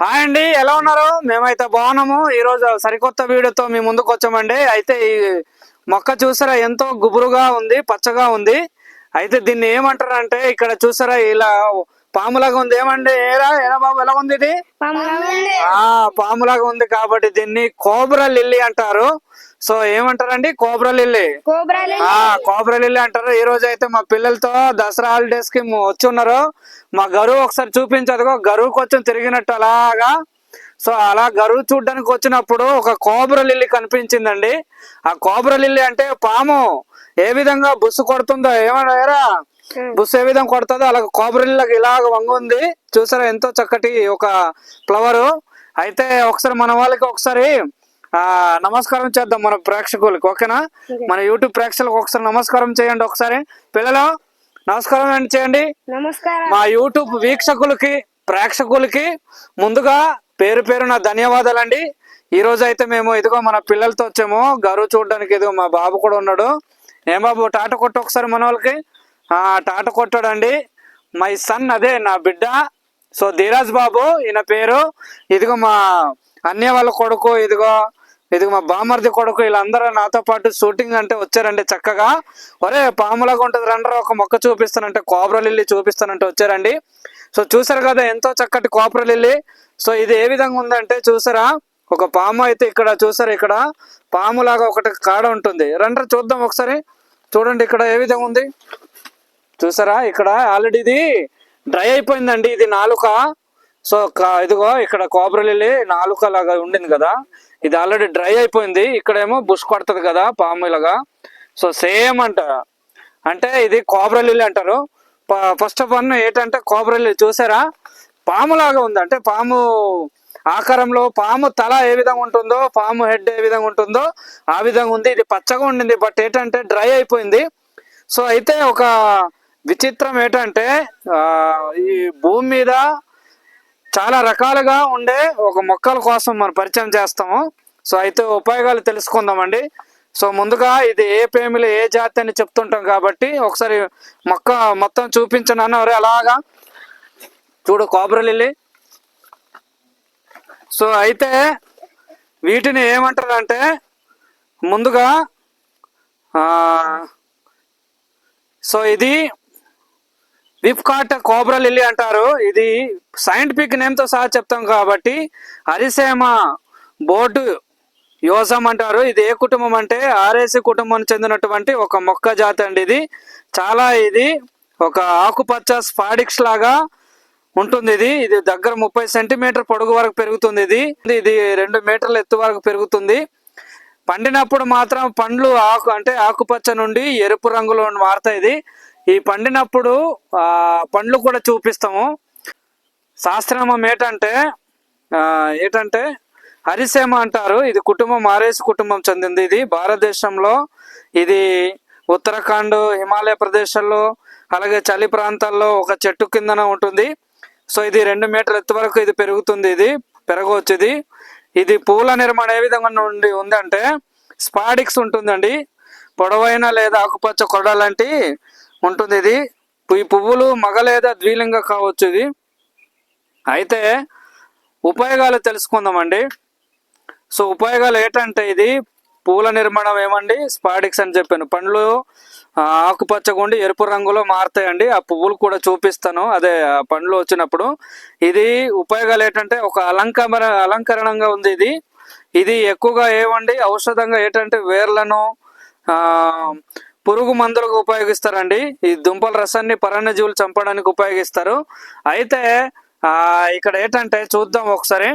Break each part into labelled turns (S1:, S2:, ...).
S1: Hi అండి ఎలా ఉన్నారు? మేమైతే బాగున్నాము. ఈ రోజు సరికొత్త వీడియోతో మీ ముందుకు వచ్చామండి. అయితే ఈ మొక్క చూసారా ఎంతో గుబురుగా ఉంది పచ్చగా ఉంది. అయితే దీన్ని ఏమంటారు అంటే ఇక్కడ చూసారా ఇలా పాములాగా ఉంది. ఏమండి ఏరా ఎలా బాబు ఎలా ఉంది ఇది? ఆ పాములాగా ఉంది కాబట్టి దీన్ని కోబ్రా లిల్లీ అంటారు. సో ఏమంటారండి? Cobra lily. ఆ కోబ్రా లిల్లీ అంటారు. ఈ రోజు అయితే మా పిల్లలతో దసరా హాలిడేస్కి వచ్చి ఉన్నారు మా గరువు ఒకసారి చూపించదుగో గరువు కొంచెం తిరిగినట్టు అలాగా. సో అలా గరువు చూడడానికి వచ్చినప్పుడు ఒక కోబ్రా లిల్లీ కనిపించిందండి. ఆ కోబ్రా లిల్లీ అంటే పాము. ఏ విధంగా బుస్సు కొడుతుందో ఏమన్నారా బుస్సు ఏ విధంగా కొడుతుందో అలా కోబ్రా లిల్లీ ఇలాగ వంగుంది చూసారా ఎంతో చక్కటి ఒక ఫ్లవర్. అయితే ఒకసారి మన వాళ్ళకి ఒకసారి ఆ నమస్కారం చేద్దాం మన ప్రేక్షకులకి ఓకేనా? మన యూట్యూబ్ ప్రేక్షకులకు ఒకసారి నమస్కారం చేయండి ఒకసారి. పిల్లలు నమస్కారం అండి చేయండి.
S2: నమస్కారం.
S1: మా యూట్యూబ్ వీక్షకులకి ప్రేక్షకులకి ముందుగా పేరు పేరున ధన్యవాదాలండి. ఈ రోజు అయితే మేము ఇదిగో మన పిల్లలతో వచ్చాము. గరువు చూడడానికి ఇదిగో మా బాబు కూడా ఉన్నాడు. ఏం బాబు టాట కొట్టు ఒకసారి మన వాళ్ళకి? ఆ టాట కొట్టాడండి. మై సన్ అదే నా బిడ్డ. సో ధీరాజ్ బాబు ఈయన పేరు. ఇదిగో మా అన్నయ్య వాళ్ళ కొడుకు ఇదిగో ఇది మా బామర్ది కొడుకు వీళ్ళందరూ నాతో పాటు షూటింగ్ అంటే వచ్చారండి చక్కగా. ఒరే పాములాగా ఉంటుంది రండ్రా ఒక మొక్క చూపిస్తానంటే కోబ్రా లిల్లీ చూపిస్తానంటే వచ్చారండి. సో చూసారు కదా ఎంతో చక్కటి కోబ్రా లిల్లీ. సో ఇది ఏ విధంగా ఉందంటే చూసారా ఒక పాము అయితే ఇక్కడ చూసారు ఇక్కడ పాములాగా ఒకటి కాడ ఉంటుంది. రండ్రా చూద్దాం ఒకసారి. చూడండి ఇక్కడ ఏ విధంగా ఉంది. చూసారా ఇక్కడ ఆల్రెడీ ఇది డ్రై అయిపోయిందండి ఇది నాలుక. సో ఇదిగో ఇక్కడ కోబ్రలిల్లి నాలుక లాగా ఉండింది కదా. ఇది ఆల్రెడీ డ్రై అయిపోయింది. ఇక్కడేమో బుష్ కొడుతుంది కదా పాము ఇలాగా. సో సేమ్ అంట. అంటే ఇది కోబ్రలిల్లి అంటారు. ఫస్ట్ ఆఫ్ ఆల్ ఏంటంటే కోబ్రలిల్లి చూసారా? పాము లాగా ఉంది. అంటే పాము ఆకారంలో పాము తల ఏ విధంగా ఉంటుందో పాము హెడ్ ఏ విధంగా ఉంటుందో ఆ విధంగా ఉంది. ఇది పచ్చగా ఉండింది. బట్ ఏంటంటే డ్రై అయిపోయింది. సో అయితే ఒక విచిత్రం ఏంటంటే ఈ భూమి మీద చాలా రకాలుగా ఉండే ఒక మొక్కల కోసం మనం పరిచయం చేస్తాము. సో అయితే ఉపయోగాలు తెలుసుకుందామండి. సో ముందుగా ఇది ఏ పేమిలో ఏ జాతి అని చెప్తుంటాం కాబట్టి ఒకసారి మొక్క మొత్తం చూపించను అన్నవరే. అలాగా చూడు కోబ్రా లిల్లీ. సో అయితే వీటిని ఏమంటారంటే ముందుగా సో ఇది విప్కాట్ కోబ్రా లిల్లీ అంటారు. ఇది సైంటిఫిక్ నేమ్తో సహా చెప్తాం కాబట్టి అరిసేమ బోర్డు యోజం అంటారు. ఇది ఏ కుటుంబం అంటే ఆర్ఏసి కుటుంబానికి చెందినటువంటి ఒక మొక్క జాతి అండి ఇది. చాలా ఇది ఒక ఆకుపచ్చ స్పాడిక్స్ లాగా ఉంటుంది ఇది. ఇది దగ్గర ముప్పై సెంటీమీటర్ పొడుగు వరకు పెరుగుతుంది ఇది. ఇది రెండు మీటర్ల ఎత్తు వరకు పెరుగుతుంది. పండినప్పుడు మాత్రం పండ్లు ఆకు అంటే ఆకుపచ్చ నుండి ఎరుపు రంగులో మారుతాయి ఇది. ఈ పండినప్పుడు ఆ పండ్లు కూడా చూపిస్తాము. శాస్త్రనామం ఏంటంటే ఏంటంటే హరిసేమ అంటారు. ఇది కుటుంబం ఆర్ఎస్ కుటుంబం చెందింది ఇది. భారతదేశంలో ఇది ఉత్తరాఖండ్ హిమాలయ ప్రదేశాల్లో అలాగే చలి ప్రాంతాల్లో ఒక చెట్టు కిందన ఉంటుంది. సో ఇది రెండు మీటర్ల ఎత్తు వరకు ఇది పెరుగుతుంది ఇది పెరగవచ్చు ఇది. ఇది పూల నిర్మాణం ఏ విధంగా ఉండి ఉందంటే స్పాడిక్స్ ఉంటుందండి. పొడవైన లేదా ఆకుపచ్చ కొడ లాంటి ఉంటుంది ఇది. ఈ పువ్వులు మగ లేదా ద్విలింగ కావచ్చు ఇది. అయితే ఉపయోగాలు తెలుసుకుందామండి. సో ఉపయోగాలు ఏంటంటే ఇది? పూల నిర్మాణం ఏమండి? స్పాడిక్స్ అని చెప్పాను. పండ్లు ఆ, ఆకుపచ్చగా ఉండి ఎరుపు రంగులో మారుతాయండి. ఆ పువ్వులు కూడా చూపిస్తాను. అదే పండ్లు వచ్చినప్పుడు. ఇది ఉపయోగాలు ఏంటంటే ఒక అలంకర అలంకరణంగా ఉంది ఇది. ఇది ఎక్కువగా ఏమండి? ఔషధంగా ఏంటంటే వేర్లను పురుగు మందులకు ఉపయోగిస్తారండి. ఈ దుంపల రసాన్ని పరాన్నజీవులు చంపడానికి ఉపయోగిస్తారు. అయితే ఇక్కడ ఏంటంటే చూద్దాం ఒకసారి.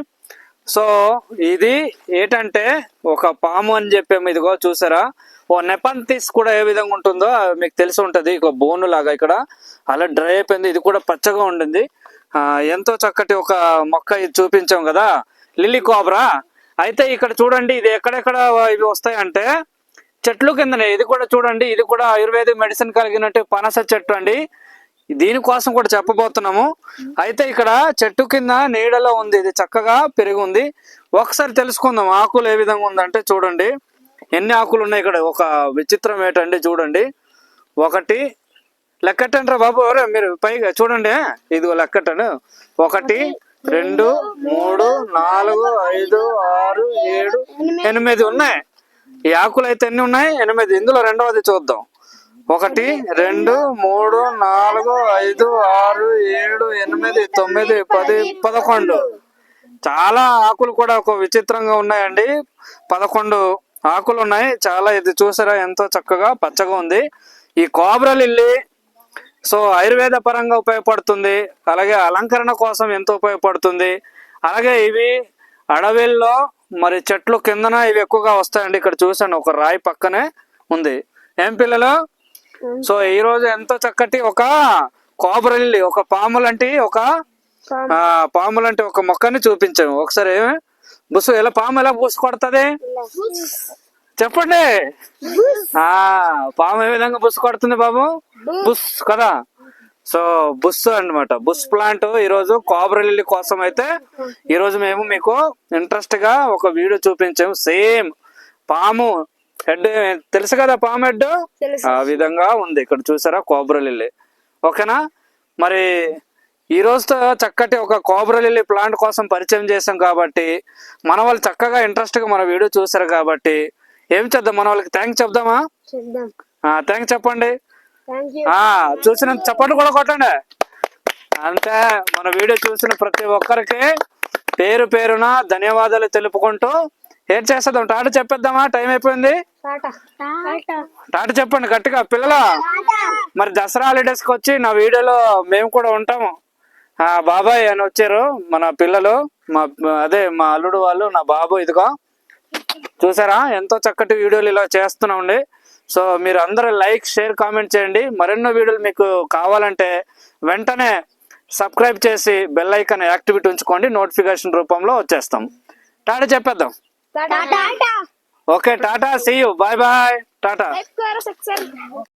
S1: సో ఇది ఏంటంటే ఒక పాము అని చెప్పాము ఇదిగో చూసారా? ఓ నెపంతిస్ కూడా ఏ విధంగా ఉంటుందో అది మీకు తెలిసి ఉంటుంది. ఇక బోను లాగా ఇక్కడ. అలా డ్రై అయిపోయింది. ఇది కూడా పచ్చగా ఉండింది. ఎంతో చక్కటి ఒక మొక్క ఇది చూపించాం కదా. Lily cobra. అయితే ఇక్కడ చూడండి ఇది ఎక్కడెక్కడ ఇవి వస్తాయంటే చెట్లు కిందనే ఇది కూడా చూడండి ఇది కూడా ఆయుర్వేద మెడిసిన్ కలిగినట్టు పనస చెట్టు అండి. దీనికోసం కూడా చెప్పబోతున్నాము. అయితే ఇక్కడ చెట్టు కింద నీడలో ఉంది ఇది చక్కగా పెరిగి ఉంది ఒకసారి తెలుసుకుందాం ఆకులు ఏ విధంగా ఉందంటే చూడండి. ఎన్ని ఆకులు ఉన్నాయి ఇక్కడ? ఒక విచిత్రం ఏంటండి చూడండి. ఒకటి లెక్కట్టంటారా బాబు మీరు పైగా చూడండి ఇదిగో లెక్కటను. ఒకటి రెండు మూడు నాలుగు ఐదు ఆరు ఏడు ఎనిమిది ఉన్నాయి. ఈ ఆకులు అయితే ఎన్ని ఉన్నాయి? ఎనిమిది. ఇందులో రెండవది చూద్దాం. ఒకటి రెండు మూడు నాలుగు ఐదు ఆరు ఏడు ఎనిమిది తొమ్మిది పది పదకొండు. చాలా ఆకులు కూడా ఒక విచిత్రంగా ఉన్నాయండి. పదకొండు ఆకులు ఉన్నాయి చాలా ఇది చూసారా? ఎంతో చక్కగా పచ్చగా ఉంది. ఈ కోబ్రా లిల్లీ సో ఆయుర్వేద పరంగా ఉపయోగపడుతుంది. అలాగే అలంకరణ కోసం ఎంతో ఉపయోగపడుతుంది. అలాగే ఇవి అడవిల్లో మరి చెట్లు కిందన ఇవి ఎక్కువగా వస్తాయండి. ఇక్కడ చూసాను ఒక రాయి పక్కనే ఉంది. ఏం పిల్లలు? సో ఈ రోజు ఎంతో చక్కటి ఒక కోబరల్లి ఒక పాము లాంటి ఒక ఆ, పాము లాంటి ఒక మొక్కని చూపించాము. ఒకసారి బుసు ఎలా పాము ఎలా బుసు కొడుతుంది? చెప్పండి. ఆ పాము ఏ విధంగా బుస్ కొడుతుంది బాబు? బుస్ కదా? సో బుస్ అన్నమాట. బుస్ ప్లాంట్ ఈ రోజు కోబరలిల్లి కోసం అయితే ఈ రోజు మేము మీకు ఇంట్రెస్ట్గా ఒక వీడియో చూపించాము. సేమ్ పాము హెడ్ తెలుసు కదా పాము హెడ్ ఆ విధంగా ఉంది. ఇక్కడ చూసారా కోబరలిల్లి ఓకేనా? మరి ఈ రోజుతో చక్కటి ఒక కోబరలిల్లి ప్లాంట్ కోసం పరిచయం చేసాం కాబట్టి మన వాళ్ళు చక్కగా ఇంట్రెస్ట్గా మన వీడియో చూసారు కాబట్టి ఏం చేద్దాం? మన వాళ్ళకి థ్యాంక్స్ చెప్దామా? థ్యాంక్స్ చెప్పండి. చూసిన చప్పట్లు కూడా కొట్టండి. అంటే మన వీడియో చూసిన ప్రతి ఒక్కరికి పేరు పేరున ధన్యవాదాలు తెలుపుకుంటూ ఏం చేసేద్దాం టాట చెప్పేద్దామా? టైం అయిపోయింది.
S2: టాటా. టాటా.
S1: టాట చెప్పండి గట్టిగా. పిల్లల మరి దసరా హాలిడేస్కి వచ్చి నా వీడియోలో మేము కూడా ఉంటాము. ఆ బాబాయ్ అని వచ్చారు మన పిల్లలు మా అదే మా అల్లుడు వాళ్ళు నా బాబు ఇదిగో. చూసారా? ఎంతో చక్కటి వీడియోలు ఇలా చేస్తున్నామండి సో మీరు అందరూ లైక్ షేర్ కామెంట్ చేయండి. మరెన్నో వీడియోలు మీకు కావాలంటే వెంటనే సబ్స్క్రైబ్ చేసి బెల్ ఐకాన్ యాక్టివిటీ ఉంచుకోండి. నోటిఫికేషన్ రూపంలో వచ్చేస్తాం. టాటా చెప్పేద్దాం.
S2: Tata.
S1: Okay tata see you bye bye tata.